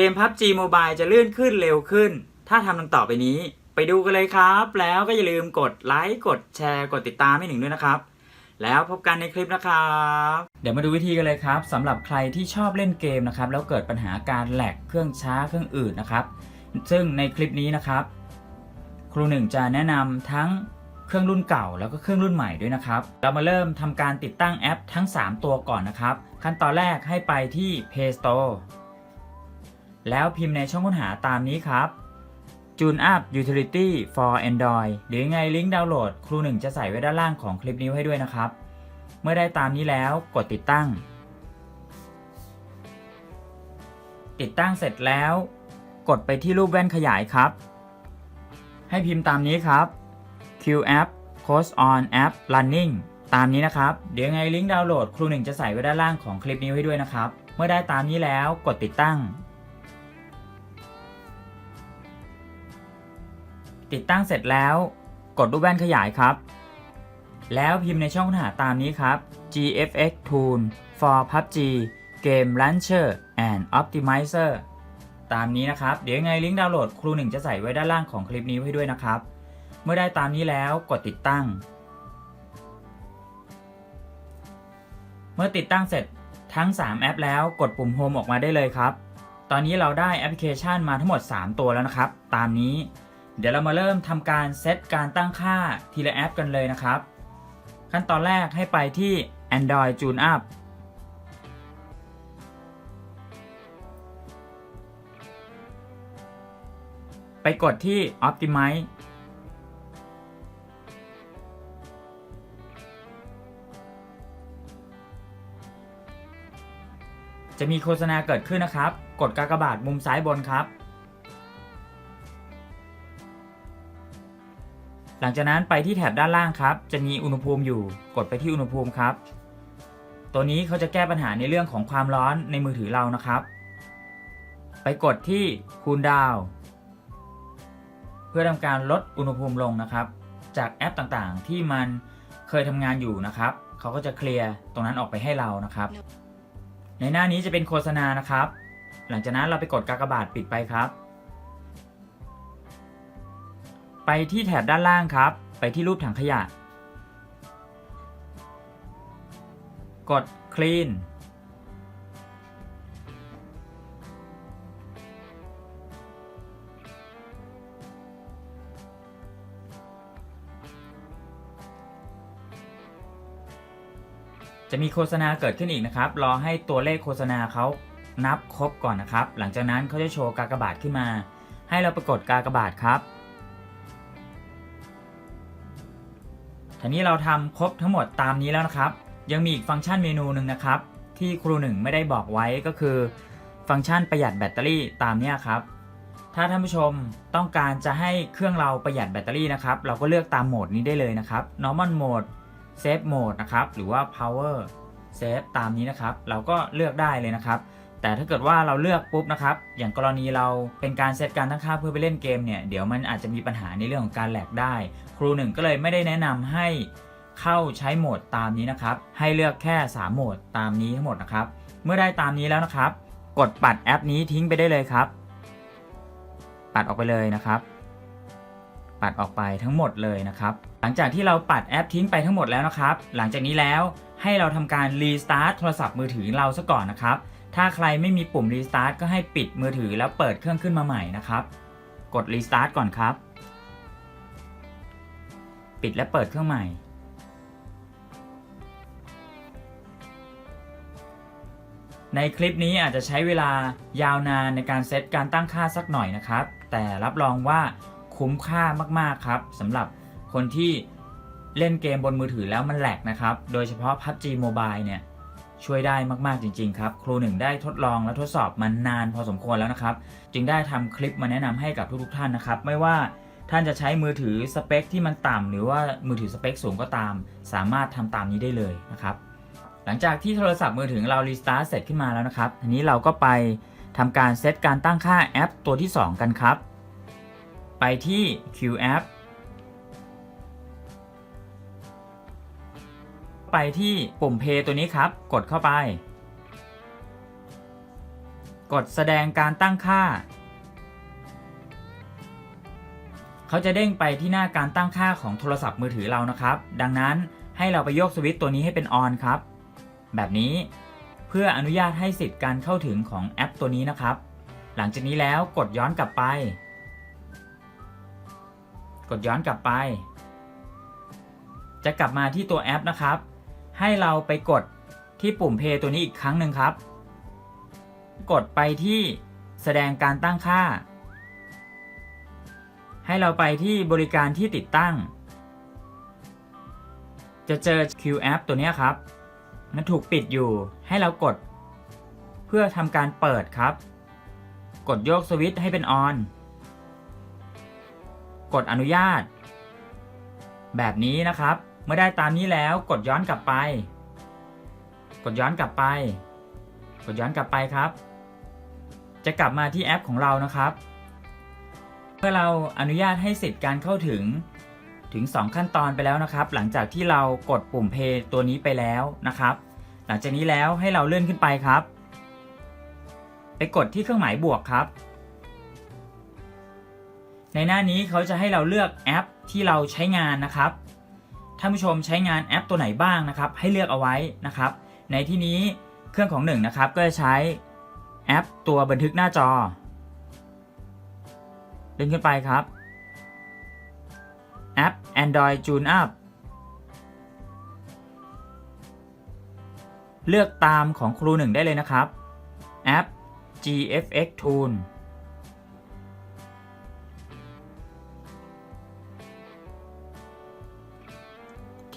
เกม PUBG Mobile จะเลื่อนขึ้นเร็วขึ้น ถ้าทำดังต่อไปนี้ ไปดูกันเลยครับ แล้วก็อย่าลืมกดไลค์ กดแชร์ กดติดตามให้หนึ่งด้วยนะครับ แล้วพบกันในคลิปนะครับ เดี๋ยวมาดูวิธีกันเลยครับสำหรับใครที่ชอบเล่นเกมนะครับ แล้วเกิดปัญหาการแหลกเครื่องช้าเครื่องอืดนะครับ ซึ่งในคลิปนี้นะครับ ครูหนึ่งจะแนะนำทั้งเครื่องรุ่นเก่าแล้วก็เครื่องรุ่นใหม่ด้วยนะครับ เรามาเริ่มทำการติดตั้งแอปทั้ง 3 ตัวก่อนนะครับ ขั้นตอนแรกให้ไปที่ Play Store แล้วพิมพ์ในช่องค้นหาตามนี้ครับ Tune Up Utility for Android หรือยังไงลิงก์ดาวน์โหลด ครูหนึ่งจะใส่ไว้ด้านล่างของคลิปนี้ให้ด้วยนะครับ เมื่อได้ตามนี้แล้วกดติดตั้ง ติดตั้งเสร็จแล้ว กดไปที่รูปแว่นขยายครับ ให้พิมพ์ตามนี้ครับ Q App Post on App Running ตามนี้นะครับ เดี๋ยวยังไงลิงก์ดาวน์โหลด ครูหนึ่งจะใส่ไว้ด้านล่างของคลิปนี้ให้ด้วยนะครับ เมื่อได้ตามนี้แล้วกดติดตั้ง ติดตั้งเสร็จแล้วกดรูปแว่นขยายครับ แล้วพิมพ์ในช่องค้นหาตามนี้ครับ GFX Tool for PUBG Game Launcher and Optimizer ตามนี้นะครับ เดี๋ยวยังไงลิงก์ดาวน์โหลดครูหนึ่งจะใส่ไว้ด้านล่างของคลิปนี้ให้ด้วยนะครับ เมื่อได้ตามนี้แล้วกดติดตั้ง เมื่อติดตั้งเสร็จทั้ง 3 แอปแล้วกดปุ่ม Home ออกมาได้เลยครับ ตอนนี้เราได้แอปพลิเคชันมาทั้งหมด 3 ตัวแล้วนะครับ ตามนี้ เดี๋ยวเรามาเริ่มทำการเซตการตั้งค่าทีละแอปกันเลยนะครับ ขั้นตอนแรกให้ไปที่ Android Tune Up ไปกดที่ Optimize จะมีโฆษณาเกิดขึ้นนะครับ กดกากบาทมุมซ้ายบนครับ หลังจากนั้นไปที่แถบด้านล่างครับ จะมีอุณหภูมิอยู่ กดไปที่อุณหภูมิครับ ตัวนี้เขาจะแก้ปัญหาในเรื่องของความร้อนในมือถือเรานะครับ ไปกดที่คูลดาว เพื่อทำการลดอุณหภูมิลงนะครับ จากแอปต่างๆ ที่มันเคยทำงานอยู่นะครับ เขาก็จะเคลียร์ตรงนั้นออกไปให้เรานะครับ ในหน้านี้จะเป็นโฆษณานะครับ หลังจากนั้นเราไปกดกากบาทปิดไปครับ ไปที่แถบด้านล่างครับ ไปที่รูปถังขยะ กด clean จะมีโฆษณาเกิดขึ้นอีกนะครับ รอให้ตัวเลขโฆษณาเขานับครบก่อนนะครับ หลังจากนั้นเขาจะโชว์กากบาทขึ้นมา ให้เราไปกดกากบาทครับ ทีนี้เราทำครบทั้งหมดตามนี้แล้วนะครับ ยังมีอีกฟังก์ชันเมนูหนึ่งนะครับ ที่ครูหนึ่งไม่ได้บอกไว้ก็คือ ฟังก์ชันประหยัดแบตเตอรี่ตามนี้ครับถ้าท่านผู้ชมต้องการจะให้เครื่องเราประหยัดแบตเตอรี่นะครับ เราก็เลือกตามโหมดนี้ได้เลยนะครับ normal mode save mode นะครับ หรือว่า power save ตามนี้นะครับ เราก็เลือกได้เลยนะครับ แต่ถ้าเกิดว่าเราเลือกปุ๊บนะครับ อย่างกรณีเราเป็นการเซตการตั้งค่าเพื่อไปเล่นเกมเนี่ย เดี๋ยวมันอาจจะมีปัญหาในเรื่องของการแหลกได้ ครูหนึ่งก็เลยไม่ได้แนะนำให้เข้าใช้โหมดตามนี้นะครับ ให้เลือกแค่ 3 โหมดตามนี้ทั้งหมดนะครับ เมื่อได้ตามนี้แล้วนะครับ กดปัดแอปนี้ทิ้งไปได้เลยครับ ปัดออกไปเลยนะครับ ปัดออกไปทั้งหมดเลยนะครับ หลังจากที่เราปัดแอปทิ้งไปทั้งหมดแล้วนะครับ หลังจากนี้แล้วให้เราทำการรีสตาร์ทโทรศัพท์มือถือเราซะก่อนนะครับ ถ้าใครไม่มีปุ่มรีสตาร์ทก็ให้ปิดมือถือแล้วเปิดเครื่องขึ้นมาใหม่นะครับ กดรีสตาร์ทก่อนครับ ปิดและเปิดเครื่องใหม่ ในคลิปนี้อาจจะใช้เวลายาวนานในการเซตการตั้งค่าสักหน่อยนะครับ แต่รับรองว่าคุ้มค่ามากๆครับสำหรับคนที่เล่นเกมบนมือถือแล้วมันแหลกนะครับ โดยเฉพาะ PUBG Mobile เนี่ย ช่วยได้มากๆจริงๆครับ ครูหนึ่งได้ทดลองและทดสอบมานานพอสมควรแล้วนะครับ จึงได้ทำคลิปมาแนะนำให้กับทุกๆท่านนะครับ ไม่ว่าท่านจะใช้มือถือสเปคที่มันต่ำหรือว่ามือถือสเปคสูงก็ตาม สามารถทำตามนี้ได้เลยนะครับ หลังจากที่โทรศัพท์มือถือเรารีสตาร์ทเสร็จขึ้นมาแล้วนะครับทีนี้เราก็ไปทำการเซตการตั้งค่าแอปตัวที่ 2 กันครับ ไปที่ Q App ไปที่ปุ่ม Pay ตัวนี้ครับ กดเข้าไป กดแสดงการตั้งค่า เขาจะเด้งไปที่หน้าการตั้งค่าของโทรศัพท์มือถือเรานะครับ ดังนั้นให้เราไปโยกสวิตตัวนี้ให้เป็นออนครับ แบบนี้เพื่ออนุญาตให้สิทธิ์การเข้าถึงของแอปตัวนี้นะครับ หลังจากนี้แล้วกดย้อนกลับไป กดย้อนกลับไป จะกลับมาที่ตัวแอปนะครับ ให้เราไปกดที่ปุ่ม Play ตัวนี้อีกครั้งหนึ่งครับ กดไปที่แสดงการตั้งค่า ให้เราไปที่บริการที่ติดตั้ง จะเจอ Q App ตัวนี้ครับ มันถูกปิดอยู่ให้เรากด เพื่อทำการเปิดครับ กดโยกสวิตช์ให้เป็นออนกดอนุญาต แบบนี้นะครับ มื่อได้ตามนี้แล้วกดย้อนกลับไป กดย้อนกลับไป กดย้อนกลับไปครับ จะกลับมาที่แอปของเรานะครับ เมื่อเราอนุญาตให้สิทธิ์การเข้าถึงถึง 2 ขั้นตอนไปแล้วนะครับ หลังจากที่เรากดปุ่ม Play ตัวนี้ไปแล้วนะครับ หลังจากนี้แล้วให้เราเลื่อนขึ้นไปครับ ไปกดที่เครื่องหมายบวกครับ ในหน้านี้เขาจะให้เราเลือกแอปที่เราใช้งานนะครับ ท่านผู้ชมใช้งานแอปตัวไหนบ้างนะครับ ให้เลือกเอาไว้นะครับ ในที่นี้เครื่องของหนึ่งนะครับก็จะใช้แอปตัวบันทึกหน้าจอเลื่อนขึ้นไปครับ แอป Android Tune Up เลือกตามของครูหนึ่งได้เลยนะครับ แอป GFX Tune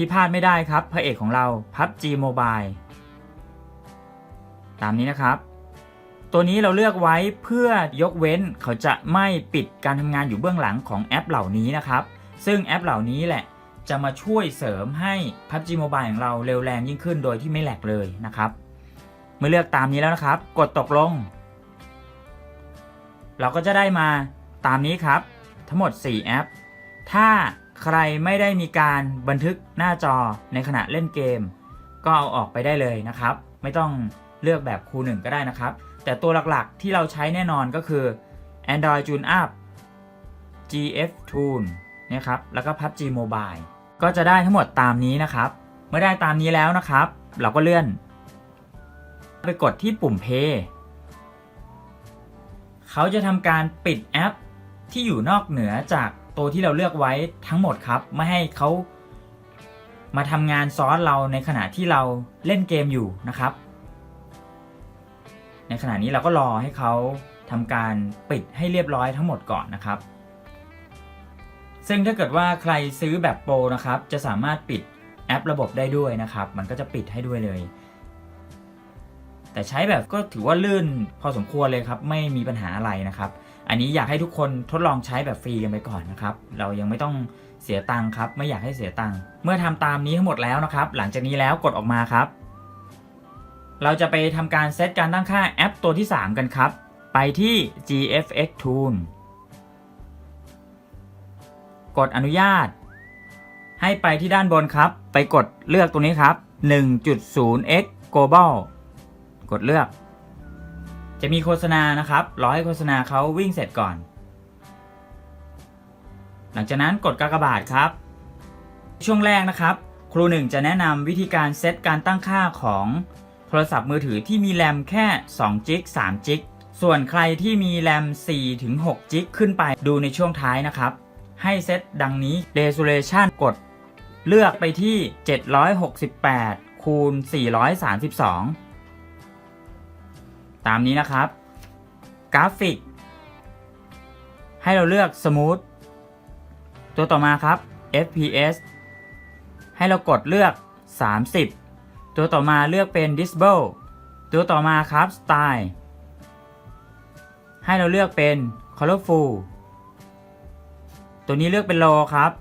ที่พลาดไม่ได้ครับ พระเอกของเรา PUBG Mobile ตามนี้นะครับ ตัวนี้เราเลือกไว้เพื่อยกเว้นเขาจะไม่ปิดการทำงานอยู่เบื้องหลังของแอปเหล่านี้นะครับ ซึ่งแอปเหล่านี้แหละจะมาช่วยเสริมให้ PUBG Mobile ของเราเร็วแรงยิ่งขึ้นโดยที่ไม่แหลกเลยนะครับ เมื่อเลือกตามนี้แล้วนะครับ กดตกลง เราก็จะได้มาตามนี้ครับ ทั้งหมด 4 แอป ถ้า ใครไม่ได้มีการบันทึกหน้าจอในขณะเล่นเกม ก็เอาออกไปได้เลยนะครับ ไม่ต้องเลือกแบบคูหนึ่งก็ได้นะครับ แต่ตัวหลักๆที่เราใช้แน่นอนก็คือ Android Tune Up GF Tune นะครับ แล้วก็ PUBG Mobile ก็จะได้ทั้งหมดตามนี้นะครับ เมื่อได้ตามนี้แล้วนะครับ เราก็เลื่อน ไปกดที่ปุ่ม Pay เขาจะทำการปิดแอปที่อยู่นอกเหนือจาก ตัวที่เราเลือกไว้ทั้งหมดครับ ไม่ให้เขามาทำงานซ้อนเราในขณะที่เราเล่นเกมอยู่นะครับ ในขณะนี้เราก็รอให้เขาทำการปิดให้เรียบร้อยทั้งหมดก่อนนะครับ ซึ่งถ้าเกิดว่าใครซื้อแบบโปรนะครับ จะสามารถปิดแอประบบได้ด้วยนะครับ มันก็จะปิดให้ด้วยเลย แต่ใช้แบบก็ถือว่าลื่นพอสมควรเลยครับ ไม่มีปัญหาอะไรนะครับ อันนี้อยากให้ทุกคนทดลองใช้แบบฟรีกันไปก่อนนะครับ เรายังไม่ต้องเสียตังค์ครับ ไม่อยากให้เสียตังค์ เมื่อทำตามนี้ทั้งหมดแล้วนะครับ หลังจากนี้แล้วกดออกมาครับ เราจะไปทำการเซตการตั้งค่าแอปตัวที่ 3 กันครับ ไปที่ GFX Tune กดอนุญาต ให้ไปที่ด้านบนครับ ไปกดเลือกตรงนี้ครับ 1.0x Global กดเลือก จะมีโฆษณานะครับรอให้โฆษณาเขาวิ่งเสร็จก่อน หลังจากนั้นกดกากบาทครับ ช่วงแรกนะครับ ครูหนึ่งจะแนะนำวิธีการเซตการตั้งค่าของโทรศัพท์มือถือที่มีแรมแค่2จิก3จิกส่วนใครที่มีแรม4ถึง6จิกขึ้นไปดูในช่วงท้ายนะครับ ให้เซตดังนี้ resolution กด เลือกไปที่ 768คูณ432 ตามนี้นะครับ กราฟิก ให้เราเลือก Smooth ตัวต่อมาครับ FPS ให้เรากดเลือก 30 ตัวต่อมาเลือกเป็น Disable ตัวต่อมาครับ Style ให้เราเลือกเป็น Colorful ตัวนี้เลือกเป็น Low ครับ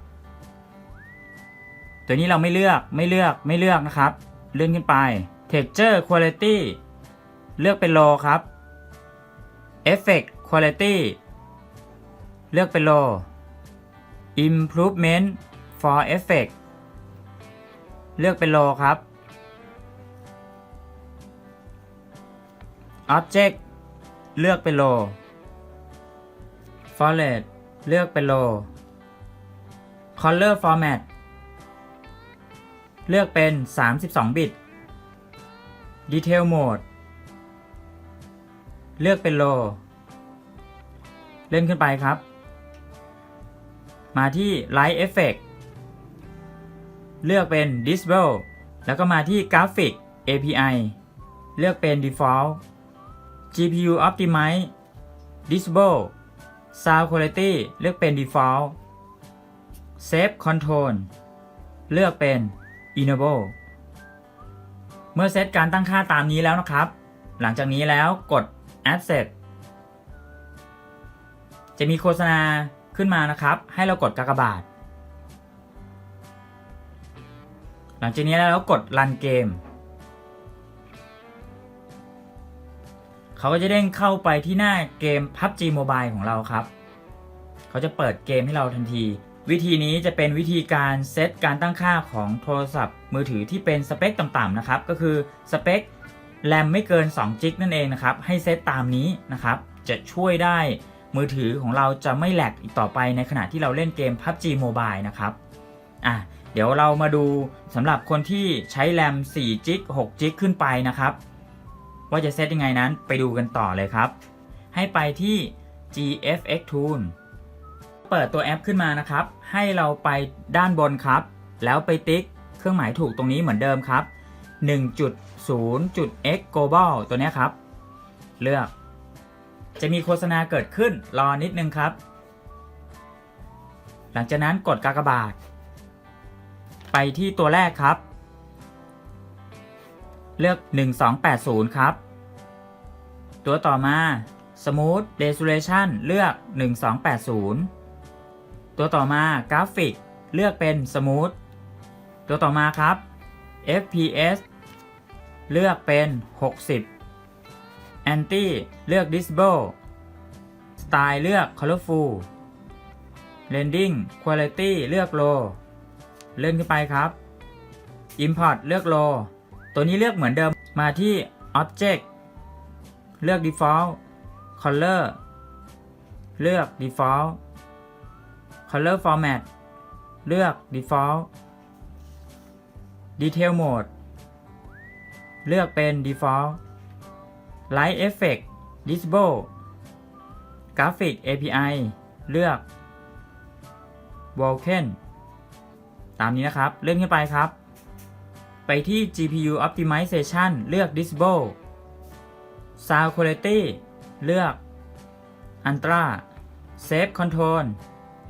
ตัวนี้เราไม่เลือกไม่เลือกไม่เลือกนะครับ เลื่อนขึ้นไป Texture Quality เลือกเป็น low ครับ Effect Quality เลือกเป็น low Improvement for Effect เลือกเป็น low ครับ Object เลือกเป็น low format เลือกเป็น low color format เลือกเป็น 32 บิต detail mode เลือกเป็น low เล่นขึ้นไปครับ มาที่ light effect เลือกเป็น disable แล้วก็มาที่ graphic API เลือกเป็น default GPU optimize disable sound quality เลือกเป็น default save control เลือกเป็น enable เมื่อเซตการตั้งค่าตามนี้แล้วนะครับ หลังจากนี้แล้วกด accept จะมีโฆษณาขึ้นมานะครับ ให้เรากดกากบาท หลังจากนี้แล้วกด run เกมเขาก็จะเด้งเข้าไปที่หน้าเกม PUBG Mobile ของเราครับ เขาจะเปิดเกมให้เราทันที วิธีนี้จะเป็นวิธีการเซตการตั้งค่าของโทรศัพท์มือถือที่เป็นสเปคต่ำๆนะครับ ก็คือสเปค แรมไม่เกิน2 g ิกนั่นเองนะครับ ให้เซตตามนี้นะครับ จะช่วยได้มือถือของเราจะไม่แหลกอีกต่อไปในขณะที่เราเล่นเกม PUBG Mobile นะครับอะเดี๋ยวเรามาดูสำหรับคนที่ใช้แรม4 g ิก6 g ิกขึ้นไปนะครับ ว่าจะเซตยังไงนั้นไปดูกันต่อเลยครับ ให้ไปที่ GFX Tool เปิดตัวแอปขึ้นมานะครับ ให้เราไปด้านบนครับ แล้วไปติ๊กเครื่องหมายถูกตรงนี้เหมือนเดิมครับ 0.x global ตัวนี้ครับ เลือก จะมีโฆษณาเกิดขึ้นรอนิดนึงครับ หลังจากนั้นกดกากบาท ไปที่ตัวแรกครับ เลือก 1280 ครับ ตัวต่อมา Smooth Resolution เลือก 1280 ตัวต่อมากราฟิกเลือกเป็น Smooth ตัวต่อมาครับ FPS เลือกเป็น 60 Anti เลือก Disable Style เลือก Colorful Rendering Quality เลือก Low เลื่อนขึ้นไปครับ Import เลือก Low ตัวนี้เลือกเหมือนเดิมมาที่ Object เลือก Default Color เลือก Default Color Format เลือก Default Detail Mode เลือกเป็น Default Light Effect Disable Graphic API เลือก Vulkan ตามนี้นะครับ เลื่อนขึ้นไปครับ ไปที่ GPU Optimization เลือก Disable Sound Quality เลือก Ultra Save Control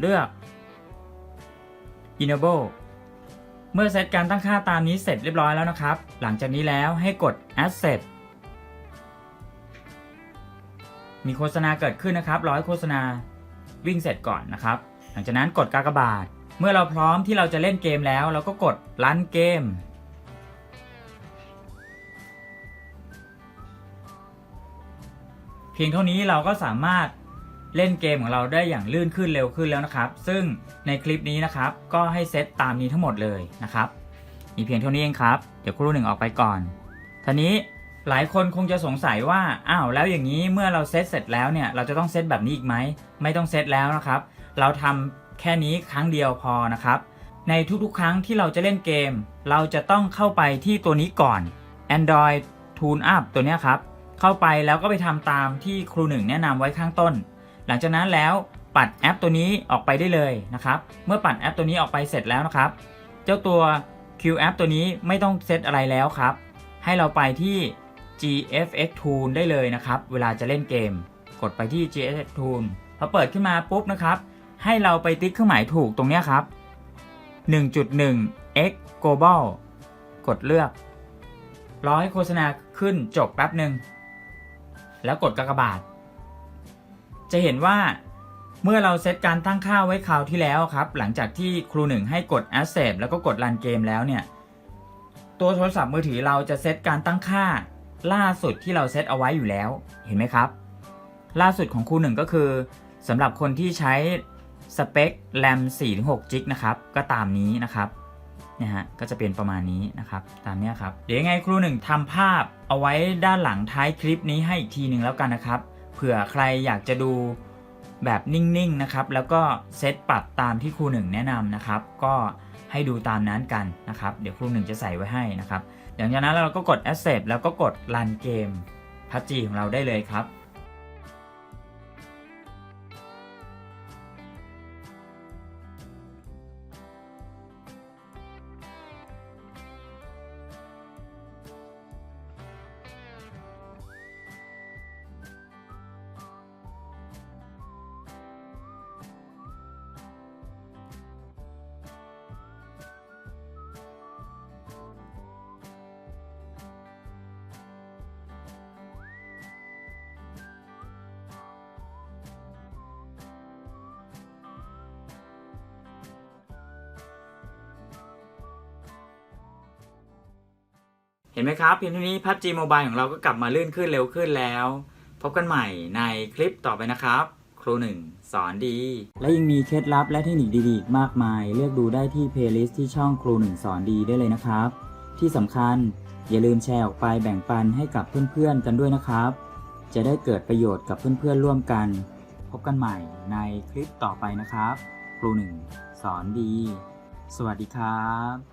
เลือก Enable เมื่อเซตการตั้งค่าตามนี้เสร็จเรียบร้อยแล้วนะครับ หลังจากนี้แล้วให้กด Accept มีโฆษณาเกิดขึ้นนะครับร้อยโฆษณาวิ่งเสร็จก่อนนะครับ หลังจากนั้นกดกากบาท เมื่อเราพร้อมที่เราจะเล่นเกมแล้ว เราก็กด Run เกม เพียงเท่านี้เราก็สามารถ เล่นเกมของเราได้อย่างลื่นขึ้นเร็วขึ้นแล้วนะครับ ซึ่งในคลิปนี้นะครับก็ให้เซตตามนี้ทั้งหมดเลยนะครับมีเพียงเท่านี้เองครับ เดี๋ยวครู่หนึ่งออกไปก่อนทีนี้หลายคนคงจะสงสัยว่าอ้าวแล้วอย่างนี้เมื่อเราเซตเสร็จแล้วเนี่ยเราจะต้องเซตแบบนี้อีกไหมไม่ต้องเซตแล้วนะครับ เราทำแค่นี้ครั้งเดียวพอนะครับ ในทุกๆ ครั้งที่เราจะเล่นเกม เราจะต้องเข้าไปที่ตัวนี้ก่อน Android Tune Up ตัวนี้ครับ เข้าไปแล้วก็ไปทำตามที่ครูหนึ่งแนะนำไว้ข้างต้น หลังจากนั้นแล้วปัดแอปตัวนี้ออกไปได้เลยนะครับ เมื่อปัดแอปตัวนี้ออกไปเสร็จแล้วนะครับ เจ้าตัว Q App ตัวนี้ไม่ต้องเซตอะไรแล้วครับ ให้เราไปที่ GFX Tool ได้เลยนะครับ เวลาจะเล่นเกม กดไปที่ GFX Tool พอเปิดขึ้นมาปุ๊บนะครับ ให้เราไปติ๊กเครื่องหมายถูกตรงนี้ครับ 1.1 x global กดเลือกรอให้โฆษณาขึ้นจบแป๊บหนึ่งแล้วกดกากบาท จะเห็นว่าเมื่อเราเซตการตั้งค่าไว้คราวที่แล้วครับ หลังจากที่ครูหนึ่งให้กด Accept แล้วก็กด Run เกมแล้วเนี่ย ตัวโทรศัพท์มือถือเราจะเซตการตั้งค่า ล่าสุดที่เราเซตเอาไว้อยู่แล้ว เห็นไหมครับ ล่าสุดของครูหนึ่งก็คือสำหรับคนที่ใช้สเปคแรม4-6 g ิกนะครับ ก็ตามนี้นะครับเนี่ยฮะก็จะเป็นประมาณนี้นะครับ ตามเนี้ยครับ เดี๋ยวยังไงครูหนึ่งทำภาพเอาไว้ด้านหลังท้ายคลิปนี้ให้อีกทีหนึ่งแล้วกันนะครับ ผื่อใครอยากจะดูแบบนิ่งๆนะครับ แล้วก็เซตปรับตามที่ครูหนึ่งแนะนำนะครับ ก็ให้ดูตามนั้นกันนะครับ เดี๋ยวครูหนึ่งจะใส่ไว้ให้นะครับหลังจากนั้นเราก็กด Accept แล้วก็กด Run เกมพับจีของเราได้เลยครับ ห็นไหมครับเพียงเท่านี้ PUBG Mobile ของเราก็กลับมาลื่นขึ้นเร็วขึ้นแล้ว พบกันใหม่ในคลิปต่อไปนะครับ ครูหนึ่งสอนดี และยังมีเคล็ดลับและเทคนิคดีๆ มากมาย เลือกดูได้ที่เพลย์ลิสต์ที่ช่องครูหนึ่งสอนดีได้เลยนะครับ ที่สำคัญอย่าลืมแชร์ออกไปแบ่งปันให้กับเพื่อนๆกันด้วยนะครับ จะได้เกิดประโยชน์กับเพื่อนๆร่วมกัน พบกันใหม่ในคลิปต่อไปนะครับ ครูหนึ่งสอนดี สวัสดีครับ